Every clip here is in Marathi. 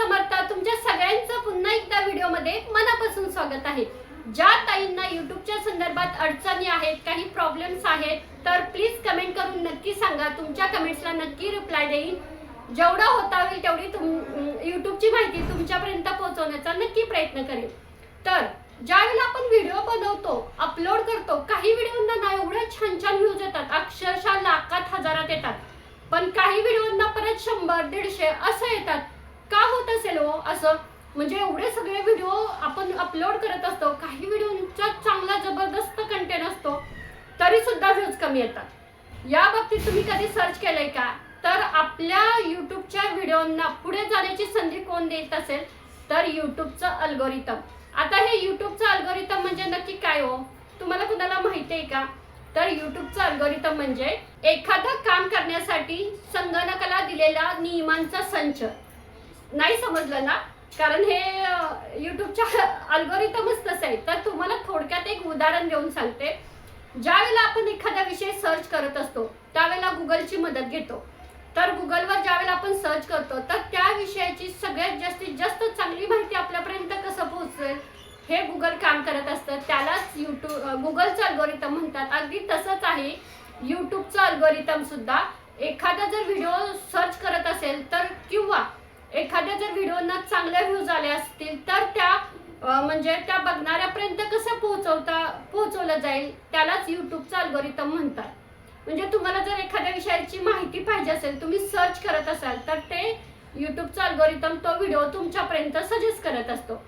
समर्थ तुमच्या सगळ्यांचं पुन्हा एकदा व्हिडिओमध्ये मनापासून स्वागत आहे. ज्या ताईंना युट्यूबच्या संदर्भात अडचणी आहेत काही प्रॉब्लेम्स आहेत तर प्लीज कमेंट करून नक्की सांगा. तुमच्या कमेंट्सला नक्की रिप्लाय देईन. जेवढा होता होईल तेवढी तुम युट्यूबची माहिती तुमच्यापर्यंत पोहोचवण्याचा नक्की प्रयत्न करेन. तर ज्यावेळेला आपण व्हिडिओ बनवतो अपलोड करतो काही व्हिडिओंना ना एवढ्या छान छान व्ह्यूज येतात अक्षरशः लाखात हजारात येतात. पण काही व्हिडिओंना परत शंभर दीडशे असं येतात. का होत असेल हो असं? म्हणजे एवढे सगळे व्हिडिओ आपण अपलोड करत असतो काही व्हिडिओंचा चांगला जबरदस्त कंटेंट असतो तरी सुद्धा व्ह्यूज कमी येतात. या बाबतीत तुम्ही कधी सर्च केलंय का? तर आपल्या युट्यूबच्या व्हिडिओंना पुढे जाण्याची संधी कोण देत असेल? तर युट्यूबचं अल्गोरिथम आता हे युट्यूबचं अल्गोरिथम म्हणजे नक्की काय हो? तुम्हाला कुणाला माहिती आहे का? तर युट्यूबचं अल्गोरिथम म्हणजे एखादं काम करण्यासाठी संगणकाला दिलेला नियमांचा संच. नाही समजलं ना? कारण हे युट्यूबच्या अल्गोरिथमच तसं आहे. तर तुम्हाला थोडक्यात एक उदाहरण देऊन सांगते. ज्यावेळेला आपण एखादा विषय सर्च करत असतो त्यावेळेला गुगलची मदत घेतो. तर गुगलवर ज्यावेळेला आपण सर्च करतो तर त्या विषयाची सगळ्यात जास्तीत जास्त चांगली माहिती आपल्यापर्यंत कसं पोहोचेल हे गुगल काम करत असतं. त्यालाच युट्यूब गुगलचं अल्गोरिथम म्हणतात. अगदी तसंच आहे. युट्यूबचं अल्गोरिथम सुद्धा. एखादा जर व्हिडिओ सर्च करत असेल तर किंवा एखाद्या जर व्हिडिओना चांगल्या व्ह्यूज आले असतील तर त्या म्हणजे त्या बघणाऱ्यापर्यंत कसं पोहोचवता पोहोचवलं जाईल त्यालाच युट्यूबचं अल्गोरिथम म्हणतात. म्हणजे तुम्हाला जर एखाद्या विषयाची माहिती पाहिजे असेल तुम्ही सर्च करत असाल तर ते युट्यूबचा अल्गोरिथम तो व्हिडिओ तुमच्यापर्यंत सजेस्ट करत असतो.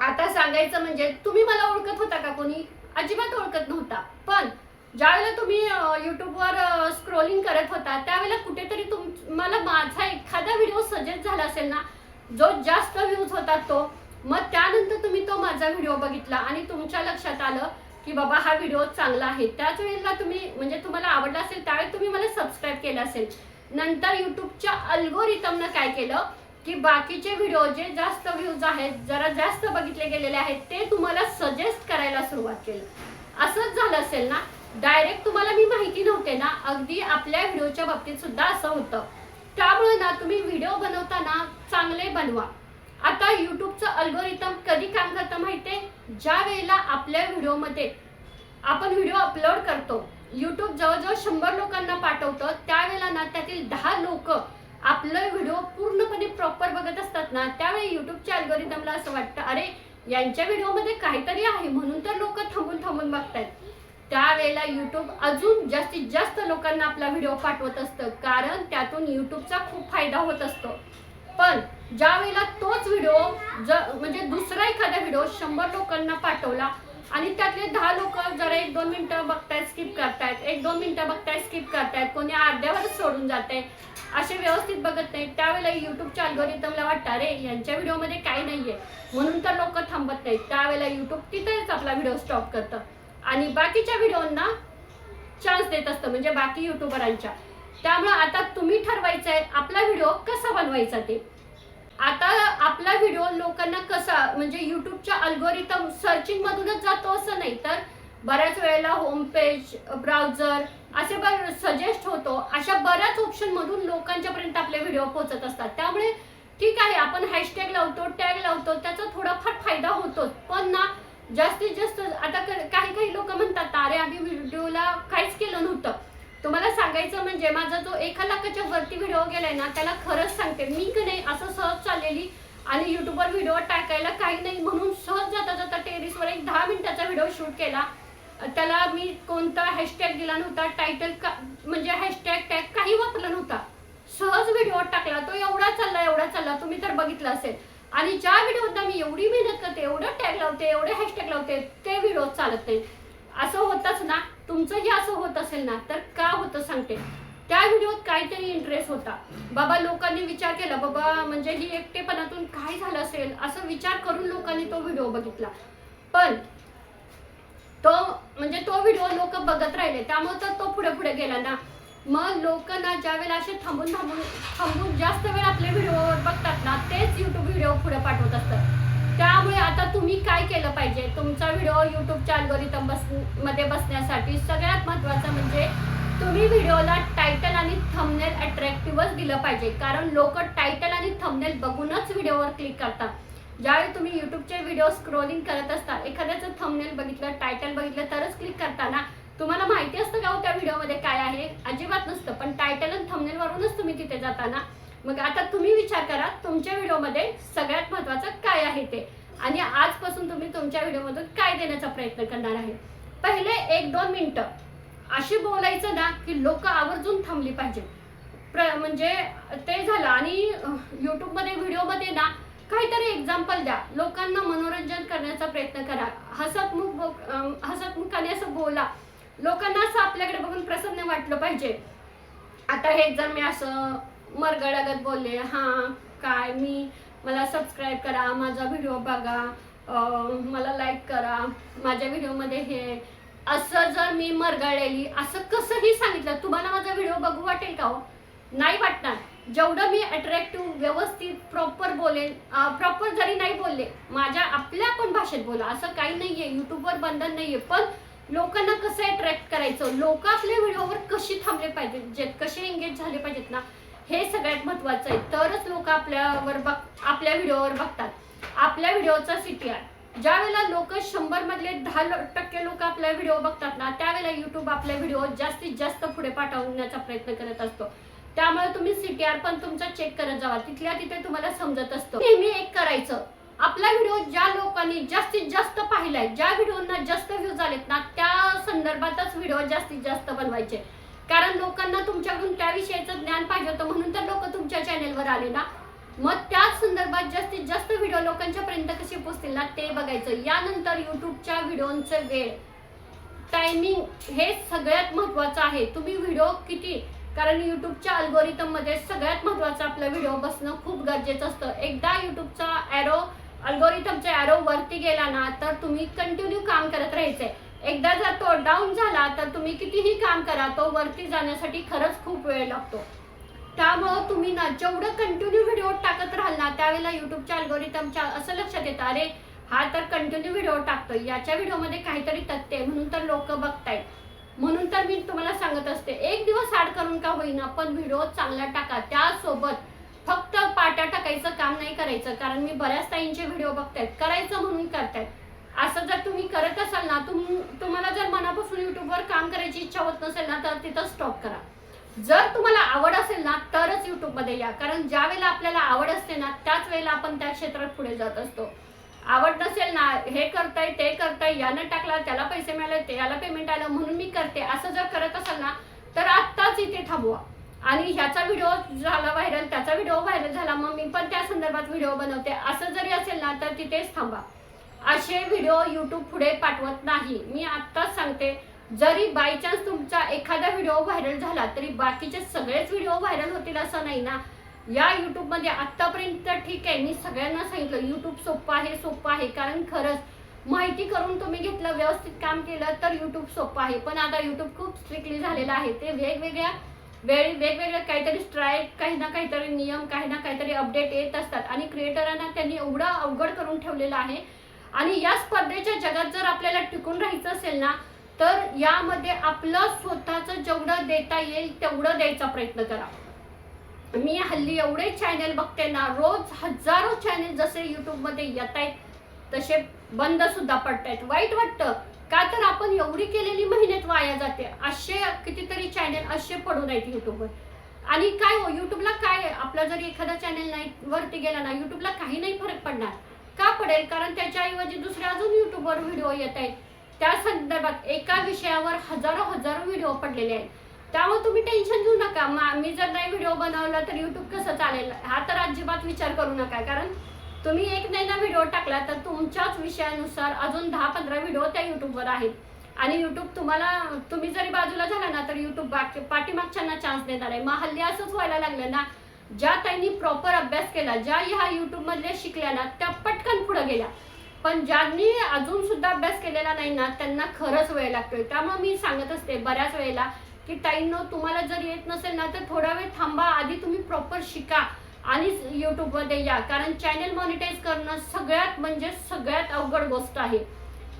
आता सांगायचं म्हणजे तुम्ही मला ओळखत होता का कोणी? अजिबात ओळखत नव्हता. पण ज्यावेळेला तुम्ही युट्यूबवर स्क्रोलिंग करत होता त्यावेळेला कुठेतरी तुम्हाला माझा एखादा व्हिडिओ सजेस्ट झाला असेल ना जो जास्त व्ह्यूज होता तो मग त्यानंतर तुम्ही तो माझा व्हिडिओ बघितला आणि तुमच्या लक्षात आलं की बाबा हा व्हिडिओ चांगला आहे. त्याच वेळेला तुम्ही म्हणजे तुम्हाला आवडला असेल त्यावेळी तुम्ही मला सबस्क्राईब केलं असेल. नंतर युट्यूबच्या अल्गोरिथमनं काय केलं की बाकीचे व्हिडिओ जे जास्त व्ह्यूज आहेत जरा जास्त बघितले गेलेले आहेत ते तुम्हाला सजेस्ट करायला सुरुवात केलं. असंच झालं असेल ना डायरेक्ट तुम्हाला मी माहिती नव्हते ना अगदी आपल्या व्हिडिओच्या बाबतीत सुद्धा असं होतं. त्यामुळे ना तुम्ही व्हिडिओ बनवताना चांगले बनवा. आता युट्यूबचं अल्गोरिथम कधी काम करतं माहिती ज्या वेळेला आपल्या व्हिडिओमध्ये आपण व्हिडिओ अपलोड करतो युट्यूब जवळजवळ शंभर लोकांना पाठवतं त्यावेळेला ना त्यातील दहा लोक आपलं व्हिडिओ पूर्णपणे प्रॉपर बघत असतात ना त्यावेळी युट्यूबच्या अल्गोरिथमला असं वाटतं अरे यांच्या व्हिडिओमध्ये काहीतरी आहे. म्हणून तर लोक थांबून थांबून बघतायत. त्यावेळेला यूट्यूब अजून जास्तीत जास्त लोकांना आपला व्हिडिओ पाठवत असतं. कारण त्यातून यूट्यूबचा खूप फायदा होत असतो. पण ज्या वेळेला तोच व्हिडिओ ज म्हणजे दुसरा एखादा व्हिडिओ शंभर लोकांना पाठवला आणि त्यातले दहा लोक जरा एक दोन मिनटं बघतायत स्किप करतायत एक दोन मिनटं बघतायत स्किप करतायत कोणी अर्ध्यावरच सोडून जाते असे व्यवस्थित बघत नाही. त्यावेळेला युट्यूबच्या अल्गोरिदमला वाटतं अरे यांच्या व्हिडिओमध्ये काही नाही आहे म्हणून तर लोक थांबत नाहीत. त्यावेळेला युट्यूब तिथेच आपला व्हिडिओ स्टॉप करतं. आणि बाकीच्या व्हिडिओंना चान्स देत असतं म्हणजे बाकी युट्यूबरांच्या त्यामुळे आता तुम्ही ठरवायचं आहे आपला व्हिडिओ कसा बनवायचा ते. आता आपला व्हिडिओ लोकांना कसा म्हणजे युट्यूबच्या अल्गोरिथम सर्चिंग मधूनच जातो असं नाही तर बऱ्याच वेळेला होमपेज ब्राउझर असे बर सजेस्ट होतो अशा बऱ्याच ऑप्शन मधून आपले व्हिडिओ पोहोचत असतात. त्यामुळे ठीक आहे आपण हॅशटॅग लावतो टॅग लावतो त्याचा थोडाफार फायदा होतोच. पण ना जास्तीत जास्त आता क- काही काही लोक म्हणतात अरे आम्ही व्हिडिओला काहीच केलं नव्हतं. तुम्हाला सांगायचं म्हणजे माझा जो एका लाखाच्या वरती व्हिडिओ गेलाय ना त्याला खरंच सांगते मी का नाही असं सहज चाललेली आणि युट्यूबवर व्हिडिओ टाकायला काही नाही म्हणून सहज जाता जाता टेरिसवर एक दहा मिनिटाचा व्हिडिओ शूट केला. त्याला मी कोणता हॅशटॅग दिला नव्हता टायटल का म्हणजे हॅशटॅग टॅग काही वापरला नव्हता. सहज व्हिडिओ टाकला तो एवढा चालला एवढा चालला तुम्ही तर बघितलं असेल. आणि ज्या व्हिडिओत मी एवढी मेहनत करते एवढं टॅग लावते एवढे हॅशटॅग लावते ते व्हिडिओ चालत नाही. असं होतच ना. तुमचंही असं होत असेल ना तर का होतं सांगते. त्या व्हिडिओत काहीतरी इंटरेस्ट होता. बाबा लोकांनी विचार केला बाबा म्हणजे ही एकटेपणातून काय झालं असेल? असं विचार करून लोकांनी तो व्हिडिओ बघितला. पण तो म्हणजे तो व्हिडिओ लोक बघत राहिले त्यामुळे तर तो पुढे पुढे गेला ना. मग लोक ना ज्यावेळेला असे थांबून थांबून थांबून जास्त वेळ आपले व्हिडिओवर बघतात ना तेच युट्यूब व्हिडिओ पुढे पाठवत असतात. त्यामुळे आता तुम्ही काय केलं पाहिजे? तुमचा व्हिडिओ युट्यूबच्या अल्गोरिथम बसमध्ये बसण्यासाठी सगळ्यात महत्वाचं म्हणजे तुम्ही व्हिडिओला टायटल आणि थंबनेल अट्रॅक्टिव्हच दिलं पाहिजे. कारण लोक टायटल आणि थंबनेल बघूनच व्हिडिओवर क्लिक करतात. ज्यावेळी तुम्ही युट्यूबचे व्हिडिओ स्क्रोलिंग करत असता एखाद्याचं थंबनेल बघितलं टायटल बघितलं तरच क्लिक करता ना तुम्हाला माहिती असतं का हो त्या व्हिडिओमध्ये काय आहे नसतं. पण टायटल आणि थंबनेल वरूनच तुम्ही तिथे जाता ना मग आता तुम्ही विचार करा तुमच्या व्हिडिओमध्ये सगळ्यात महत्त्वाचं काय आहे ते? आणि आजपासून तुम्ही तुमच्या व्हिडिओमधून काय देण्याचा प्रयत्न करणार आहे? पहिले एक दोन मिनटं. अशी बोलायचं ना की लोक आवर्जून थांबली पाहिजे. प्र म्हणजे ते झालं. आणि यूट्यूबमध्ये व्हिडिओमध्ये ना काहीतरी एक्झाम्पल द्या. लोकांना मनोरंजन करण्याचा प्रयत्न करा. हसतमुख हसतमुखाने असं बोला. लोकांना असं आपल्याकडे बघून प्रसन्न वाटलं पाहिजे. आता हे जर मी असं मरगळगत बोलले हां काय मी मला सबस्क्राईब करा माझा व्हिडिओ बघा मला लाईक करा माझ्या व्हिडिओमध्ये हे असं जर मी मरगळलेली असं कसंही सांगितलं तुम्हाला माझा व्हिडिओ बघू वाटेल का हो? नाही वाटणार. जेवढं मी अट्रॅक्टिव्ह व्यवस्थित प्रॉपर बोलेन प्रॉपर जरी नाही बोलले माझ्या आपल्या पण भाषेत बोला. असं काही नाही आहे यूट्यूबवर बंधन नाही आहे पण लोकांना कसं अट्रॅक्ट करायचं? लोक आपल्या व्हिडिओवर कशी थांबले पाहिजेत? जे कसे एंगेज झाले पाहिजेत ना? हे सगळ्यात महत्वाचं आहे. तरच लोक आपल्यावर बघ आपल्या व्हिडिओवर बघतात. आपल्या व्हिडिओचा सीटीआर ज्या वेळेला लोक शंभर मधले दहा टक्के लोक आपला व्हिडिओ बघतात ना त्यावेळेला युट्यूब आपल्या व्हिडिओ जास्तीत जास्त पुढे पाठवण्याचा प्रयत्न करत असतो. त्यामुळे तुम्ही सीटीआर पण तुमचा चेक करत जावा. तिथल्या तिथे तुम्हाला समजत असतो. नेहमी एक करायचं. आपला व्हिडिओ ज्या लोकांनी जास्तीत जास्त पाहिलाय ज्या व्हिडिओना जास्त व्ह्यूज आलेत ना त्या संदर्भातच व्हिडिओ जास्तीत जास्त बनवायचे. कारण लोकांना तुमच्याकडून त्याविषयीचं ज्ञान पाहिजे होतं म्हणून तर लोक तुमच्या चॅनेलवर आले ना. मग त्याच संदर्भात जास्तीत जास्त व्हिडिओ लोकांच्या पर्यंत कसे पोचतील ना ते बघायचं. यानंतर युट्यूबच्या व्हिडिओंचं वेळ. टायमिंग हे सगळ्यात महत्वाचं आहे. तुम्ही व्हिडिओ किती? कारण युट्यूबच्या अल्गोरिथममध्ये सगळ्यात महत्वाचं आपला व्हिडिओ बसणं खूप गरजेचं असतं. एकदा युट्यूबचा ॲरो अल्गोरिथमचा ॲरो वरती गेला ना तर तुम्ही कंटिन्यू काम करत राहायचंय. एकदा जर तो डाऊन झाला तर तुम्ही कितीही काम करा तो वरती जाण्यासाठी खरंच खूप वेळ लागतो. त्यामुळं तुम्ही ना जेवढं कंटिन्यू व्हिडिओ टाकत राहाल ना त्यावेळेला युट्यूबच्या अल्गोरिथमच्या असं लक्षात येतं अरे हा तर कंटिन्यू व्हिडिओ टाकतोय. याच्या व्हिडिओमध्ये काहीतरी तथ्य म्हणून तर लोक बघतायत. म्हणून तर मी तुम्हाला सांगत असते एक दिवस आड करून का होईना पण व्हिडिओ चांगला टाका. त्यासोबत फक्त पाट्या टाकायचं काम नाही करायचं कारण मी बऱ्याच ताईंचे व्हिडिओ बघतायत करायचं म्हणून करतायत. असं जर तुम्ही करत असाल ना तुम तुम्हाला जर मनापासून युट्यूबवर काम करायची इच्छा होत नसेल ना तर तिथं स्टॉप करा. जर तुम्हाला आवड असेल ना तरच युट्यूबमध्ये या. कारण ज्या वेळेला आपल्याला आवड असते ना त्याच वेळेला आपण त्या क्षेत्रात पुढे जात असतो. आवड नसेल ना हे करताय ते करताय यानं टाकला त्याला पैसे मिळाले ते याला पेमेंट आलं म्हणून मी करते. असं जर करत असाल ना तर आत्ताच इथे थांबवा. आणि ह्याचा व्हिडिओ झाला व्हायरल त्याचा व्हिडिओ व्हायरल झाला मग मी पण त्या संदर्भात व्हिडिओ बनवते. असं जरी असेल ना तर तिथेच थांबा. असे व्हिडिओ युट्यूब पुढे पाठवत नाही. मी आत्ताच सांगते जरी बाय चान्स तुमचा एखादा व्हिडिओ व्हायरल झाला तरी बाकीचे सगळेच व्हिडिओ व्हायरल होतील असं नाही ना. या यूट्यूबमध्ये आत्तापर्यंत ठीक आहे मी सगळ्यांना सांगितलं युट्यूब सोपं आहे सोपं आहे कारण खरंच माहिती करून तुम्ही घेतलं व्यवस्थित काम केलं तर युट्यूब सोपं आहे. पण आता युट्यूब खूप स्ट्रिक्टली झालेलं आहे. ते वेगवेगळ्या वेळी वेगवेगळे काहीतरी स्ट्राईक काही ना काहीतरी नियम काही ना काहीतरी अपडेट येत असतात. आणि क्रिएटरांना त्यांनी एवढं अवघड करून ठेवलेलं आहे. आणि या स्पर्धेच्या जगात जर आपल्याला टिकून राहायचं असेल ना तर यामध्ये आपलं स्वतःचं जेवढं देता येईल तेवढं द्यायचा प्रयत्न करा. मी हल्ली एवढे चॅनल बघते ना रोज हजारो चॅनल जसे युट्यूबमध्ये येत आहेत तसे बंद सुद्धा पडतायत. वाईट वाटतं. का तर आपण एवढी केलेली वाया जाते. असे कितीतरी चॅनल असे पडून आहेत युट्यूबवर आणि काय हो युट्यूबला काय आपला जर एखादा चॅनल नाही वरती गेला ना युट्यूबला काही नाही फरक पडणार. का पडेल? कारण त्याच्याऐवजी दुसरे अजून युट्यूबवर व्हिडिओ येत आहेत. त्या संदर्भात एका विषयावर हजारो हजारो व्हिडिओ पडलेले आहेत. त्यामुळे तुम्ही टेन्शन घेऊ नका. मी जर नाही व्हिडिओ बनवला तर युट्यूब कसं चालेल? हा तर अजिबात विचार करू नका. कारण तुम्ही एक नाही ना व्हिडिओ टाकला तर तुमच्याच विषयानुसार अजून दहा पंधरा व्हिडिओ त्या युट्यूबवर आहेत. आणि युट्यूब तुम्हाला तुम्ही जरी बाजूला झाला ना तर युट्यूब बाकी पाठीमागच्यांना चान्स देणार आहे. मग हल्ली असंच व्हायला लागलं ना ज्या ताईंनी प्रॉपर अभ्यास केला ज्या ह्या युट्यूब शिकल्या ना त्या पटकन पुढे गेल्या. पण ज्यांनी अजून सुद्धा अभ्यास केलेला नाही ना त्यांना खरंच वेळ लागतोय. त्यामुळे मी सांगत असते बऱ्याच वेळेला की ताईंनो तुम्हाला जर येत नसेल ना तर थोडा वेळ थांबा. आधी तुम्ही प्रॉपर शिका आणि यूट्यूबमध्ये या. कारण चॅनल मॉनिटाईज करणं सगळ्यात म्हणजे सगळ्यात अवघड गोष्ट आहे.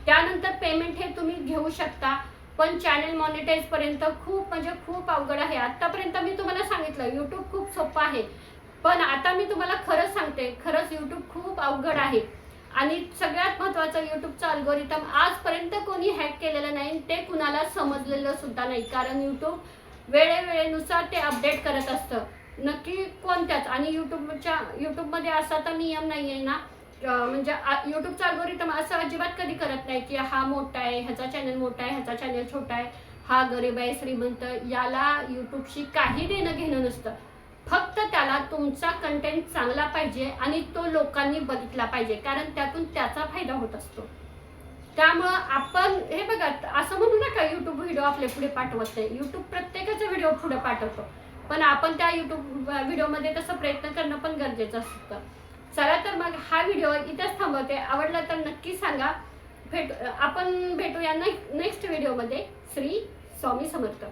त्यानंतर पेमेंट हे तुम्ही घेऊ शकता. पण चॅनल मॉनिटाईज पर्यंत खूप म्हणजे खूप अवघड आहे. आतापर्यंत मी तुम्हाला सांगितलं युट्यूब खूप सोपं आहे. पण आता मी तुम्हाला खरंच सांगते खरंच युट्यूब खूप अवघड आहे. आणि सगळ्यात महत्वाचं युट्यूबचं अल्गोरिदम आजपर्यंत कोणी हॅक केलेलं नाही ते कुणाला समजलेलं सुद्धा नाही. कारण युट्यूब वेळेवेळेनुसार ते अपडेट करत असतं. नक्की कोणत्याच. आणि युट्यूबच्या युट्यूबमध्ये असा तर नियम नाही आहे ना. म्हणजे युट्यूबचा अल्गोरिदम असं अजिबात कधी करत नाही की हा मोठा आहे ह्याचा चॅनल मोठा आहे ह्याचा चॅनल छोटा आहे हा गरीब आहे श्रीमंत याला युट्यूबशी काही देणं घेणं नसतं. फक्त त्याला तुमचा कंटेंट चांगला पाहिजे आणि तो लोकांनी बघितला पाहिजे कारण त्यातून त्याचा फायदा होत असतो. त्यामुळं आपण हे बघा असं म्हणू नका युट्यूब व्हिडिओ आपले पुढे पाठवत नाही. युट्यूब प्रत्येकाचा व्हिडिओ पुढे पाठवतो. पण आपण त्या युट्यूब व्हिडिओमध्ये तसं प्रयत्न करणं पण गरजेचं असतं. चला तर मग हा व्हिडिओ इथेच थांबवते. आवडला तर नक्की सांगा. भेट आपण भेटूया नेक्स्ट व्हिडिओमध्ये श्री स्वामी समर्थ.